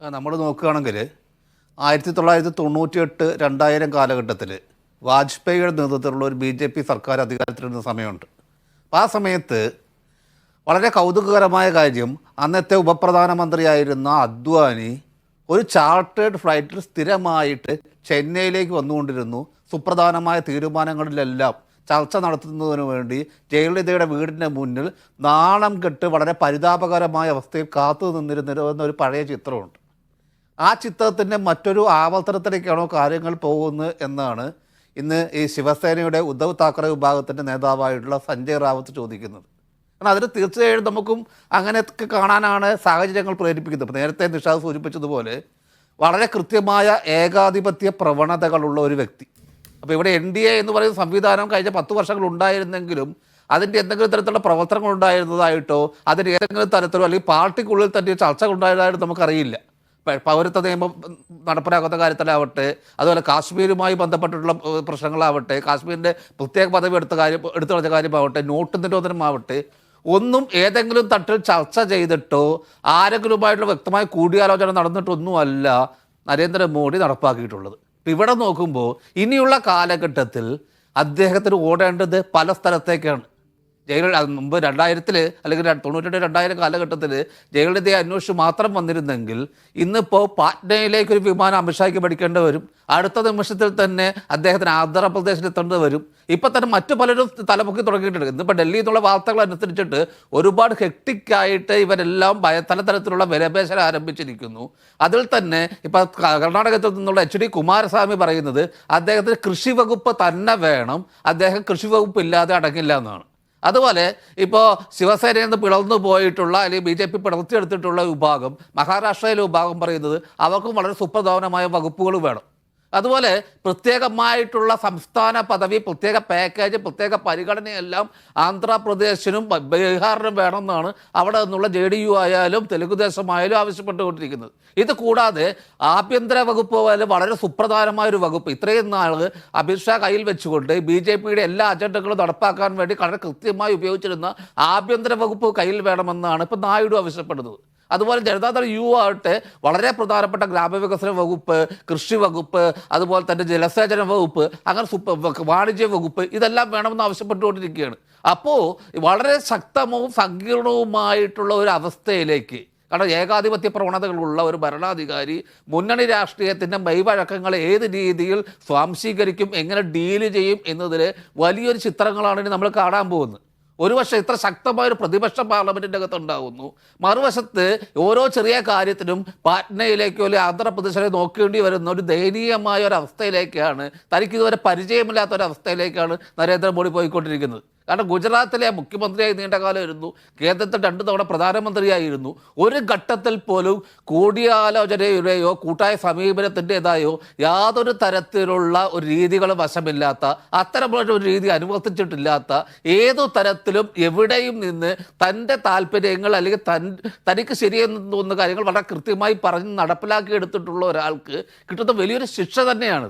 നമ്മൾ നോക്കുകയാണെങ്കിൽ ആയിരത്തി തൊള്ളായിരത്തി തൊണ്ണൂറ്റി എട്ട് രണ്ടായിരം കാലഘട്ടത്തിൽ വാജ്പേയിയുടെ നേതൃത്വത്തിലുള്ള ഒരു ബി ജെ പി സർക്കാർ അധികാരത്തിലിരുന്ന സമയമുണ്ട്. അപ്പോൾ ആ സമയത്ത് വളരെ കൗതുകകരമായ കാര്യം അന്നത്തെ ഉപപ്രധാനമന്ത്രിയായിരുന്ന അദ്വാനി ഒരു ചാർട്ടേഡ് ഫ്ലൈറ്റിൽ സ്ഥിരമായിട്ട് ചെന്നൈയിലേക്ക് വന്നുകൊണ്ടിരുന്നു. സുപ്രധാനമായ തീരുമാനങ്ങളിലെല്ലാം ചർച്ച നടത്തുന്നതിന് വേണ്ടി ജയലളിതയുടെ വീടിന്റെ മുന്നിൽ നാണം കെട്ട് വളരെ പരിതാപകരമായ അവസ്ഥയിൽ കാത്തു നിന്നിരുന്നിരുന്ന ഒരു പഴയ ചിത്രമുണ്ട്. ആ ചിത്രത്തിന്റെ മറ്റൊരു ആവർത്തനത്തിലേക്കാണോ കാര്യങ്ങൾ പോകുന്നത് എന്നാണ് ഇന്ന് ഈ ശിവസേനയുടെ ഉദ്ധവ് താക്കറെ വിഭാഗത്തിന്റെ നേതാവായിട്ടുള്ള സഞ്ജയ് റാവത്ത് ചോദിക്കുന്നത്. കാരണം അതിന് തീർച്ചയായും നമുക്കും അങ്ങനെയൊക്കെ കാണാനാണ് സാഹചര്യങ്ങൾ പ്രേരിപ്പിക്കുന്നത്. നേരത്തെ നിഷാദ് സൂചിപ്പിച്ചതുപോലെ വളരെ കൃത്യമായ ഏകാധിപത്യ പ്രവണതകളുള്ള ഒരു വ്യക്തി. അപ്പോൾ ഇവിടെ എൻ ഡി എ എന്ന് പറയുന്ന സംവിധാനം കഴിഞ്ഞ പത്ത് വർഷങ്ങൾ ഉണ്ടായിരുന്നെങ്കിലും അതിന്റെ എന്തെങ്കിലും തരത്തിലുള്ള പ്രവർത്തനങ്ങൾ ഉണ്ടായിരുന്നതായിട്ടോ അതിന്റെ ഏതെങ്കിലും തരത്തിലോ അല്ലെങ്കിൽ പാർട്ടിക്കുള്ളിൽ തന്നെ ചർച്ചകൾ ഉണ്ടായതായിട്ട് നമുക്കറിയില്ല. പൗരത്വ നിയമം നടപ്പിലാക്കുന്ന കാര്യത്തിലാവട്ടെ അതുപോലെ കാശ്മീരുമായി ബന്ധപ്പെട്ടിട്ടുള്ള പ്രശ്നങ്ങളാവട്ടെ കാശ്മീരിന്റെ പ്രത്യേക പദവി എടുത്ത കാര്യം എടുത്തു കളഞ്ഞ കാര്യമാവട്ടെ നോട്ട് നിരോധനമാവട്ടെ ഒന്നും ഏതെങ്കിലും തട്ടിൽ ചർച്ച ചെയ്തിട്ടോ ആരെങ്കിലുമായിട്ടുള്ള വ്യക്തമായ കൂടിയാലോചന നടന്നിട്ടൊന്നുമല്ല നരേന്ദ്രമോദി നടപ്പാക്കിയിട്ടുള്ളത്. ഇപ്പം ഇവിടെ നോക്കുമ്പോൾ ഇനിയുള്ള കാലഘട്ടത്തിൽ അദ്ദേഹത്തിന് ഓടേണ്ടത് പല സ്ഥലത്തേക്കാണ്. അത് മുമ്പ് രണ്ടായിരത്തിൽ അല്ലെങ്കിൽ തൊണ്ണൂറ്റെട്ട് രണ്ടായിരം കാലഘട്ടത്തിൽ ജയലളിതയെ അന്വേഷിച്ച് മാത്രം വന്നിരുന്നെങ്കിൽ ഇന്നിപ്പോൾ പാറ്റ്നയിലേക്ക് ഒരു വിമാനം അമിത്ഷായ്ക്ക് പഠിക്കേണ്ടി വരും. അടുത്ത നിമിഷത്തിൽ തന്നെ അദ്ദേഹത്തിന് ആന്ധ്രാപ്രദേശിൽ എത്തേണ്ടി വരും. ഇപ്പം തന്നെ മറ്റു പലരും തലമുക്കി തുടങ്ങിയിട്ടുണ്ട്. ഇന്നിപ്പോൾ ഡൽഹിയിൽ നിന്നുള്ള വാർത്തകൾ അനുസരിച്ചിട്ട് ഒരുപാട് ഹെക്ടിക്കായിട്ട് ഇവരെല്ലാം ഭയ പലതരത്തിലുള്ള വിലപേശൽ ആരംഭിച്ചിരിക്കുന്നു. അതിൽ തന്നെ ഇപ്പം കർണാടകത്തിൽ നിന്നുള്ള എച്ച് ഡി കുമാരസ്വാമി പറയുന്നത് അദ്ദേഹത്തിന് കൃഷി വകുപ്പ് തന്നെ വേണം. അദ്ദേഹം കൃഷി വകുപ്പ് ഇല്ലാതെ അടങ്ങില്ല എന്നാണ്. അതുപോലെ ഇപ്പോൾ ശിവസേനയിൽ നിന്ന് പിളർന്നു പോയിട്ടുള്ള അല്ലെങ്കിൽ ബി ജെ പി പിളർത്തിയെടുത്തിട്ടുള്ള വിഭാഗം മഹാരാഷ്ട്രയിലെ വിഭാഗം പറയുന്നത് അവർക്കും വളരെ സുപ്രധാനമായ വകുപ്പുകൾ വേണം. അതുപോലെ പ്രത്യേകമായിട്ടുള്ള സംസ്ഥാന പദവി പ്രത്യേക പാക്കേജ് പ്രത്യേക പരിഗണനയെല്ലാം ആന്ധ്രാപ്രദേശിനും ബീഹാറിനും വേണമെന്നാണ് അവിടെ നിന്നുള്ള ജെ ഡി യു ആയാലും തെലുങ്കുദേശമായാലും ആവശ്യപ്പെട്ടുകൊണ്ടിരിക്കുന്നത്. ഇത് കൂടാതെ ആഭ്യന്തര വകുപ്പ് പോലെ വളരെ സുപ്രധാനമായ ഒരു വകുപ്പ്. ഇത്രയും നാൾ അമിത്ഷാ കയ്യിൽ വെച്ചുകൊണ്ട് ബി ജെ പിയുടെ എല്ലാ അജണ്ടകളും നടപ്പാക്കാൻ വേണ്ടി വളരെ കൃത്യമായി ഉപയോഗിച്ചിരുന്ന ആഭ്യന്തര വകുപ്പ് കയ്യിൽ വേണമെന്നാണ് ഇപ്പം നായിഡു ആവശ്യപ്പെടുന്നത്. അതുപോലെ ജനതാദൾ യു ആവട്ടെ വളരെ പ്രധാനപ്പെട്ട ഗ്രാമവികസന വകുപ്പ് കൃഷി വകുപ്പ് അതുപോലെ തന്നെ ജലസേചന വകുപ്പ് അങ്ങനെ സുപ്പ വാണിജ്യ വകുപ്പ് ഇതെല്ലാം വേണമെന്ന് ആവശ്യപ്പെട്ടുകൊണ്ടിരിക്കുകയാണ്. അപ്പോൾ വളരെ ശക്തവും സങ്കീർണവുമായിട്ടുള്ള ഒരു അവസ്ഥയിലേക്ക് കാരണം ഏകാധിപത്യ പ്രവണതകളുള്ള ഒരു ഭരണാധികാരി മുന്നണി രാഷ്ട്രീയത്തിന്റെ മെയ്വഴക്കങ്ങളെ ഏത് രീതിയിൽ സ്വാംശീകരിക്കും എങ്ങനെ ഡീൽ ചെയ്യും എന്നതിൽ വലിയൊരു ചിത്രങ്ങളാണ് ഇനി നമ്മൾ കാണാൻ പോകുന്നത്. ഒരു വർഷം ഇത്ര ശക്തമായ ഒരു പ്രതിപക്ഷ പാർലമെന്റിന്റെ അകത്ത് ഉണ്ടാകുന്നു മറുവശത്ത് ഓരോ ചെറിയ കാര്യത്തിനും പാറ്റ്നയിലേക്കോ അല്ലെങ്കിൽ ആന്ധ്രാപ്രദേശിലെ നോക്കേണ്ടി വരുന്ന ഒരു ദയനീയമായ ഒരു അവസ്ഥയിലേക്കാണ് തനിക്ക് ഇതുവരെ പരിചയമില്ലാത്ത ഒരു അവസ്ഥയിലേക്കാണ് നരേന്ദ്രമോദി പോയിക്കൊണ്ടിരിക്കുന്നത്. കാരണം ഗുജറാത്തിലെ മുഖ്യമന്ത്രിയായി നീണ്ട ഇരുന്നു കേന്ദ്രത്തിൽ രണ്ടു തവണ പ്രധാനമന്ത്രിയായിരുന്നു. ഒരു ഘട്ടത്തിൽ പോലും കൂടിയാലോചനയുടെയോ കൂട്ടായ സമീപനത്തിന്റെതായോ യാതൊരു തരത്തിലുള്ള ഒരു രീതികളും വശമില്ലാത്ത അത്തരമുള്ള ഒരു രീതി അനുവർത്തിച്ചിട്ടില്ലാത്ത ഏതു തരത്തിലും എവിടെയും നിന്ന് തന്റെ താല്പര്യങ്ങൾ അല്ലെങ്കിൽ തൻ തനിക്ക് ശരിയെന്ന് തോന്നുന്ന കാര്യങ്ങൾ വളരെ കൃത്യമായി പറഞ്ഞ് നടപ്പിലാക്കി എടുത്തിട്ടുള്ള ഒരാൾക്ക് കിട്ടുന്ന വലിയൊരു ശിക്ഷ തന്നെയാണ്.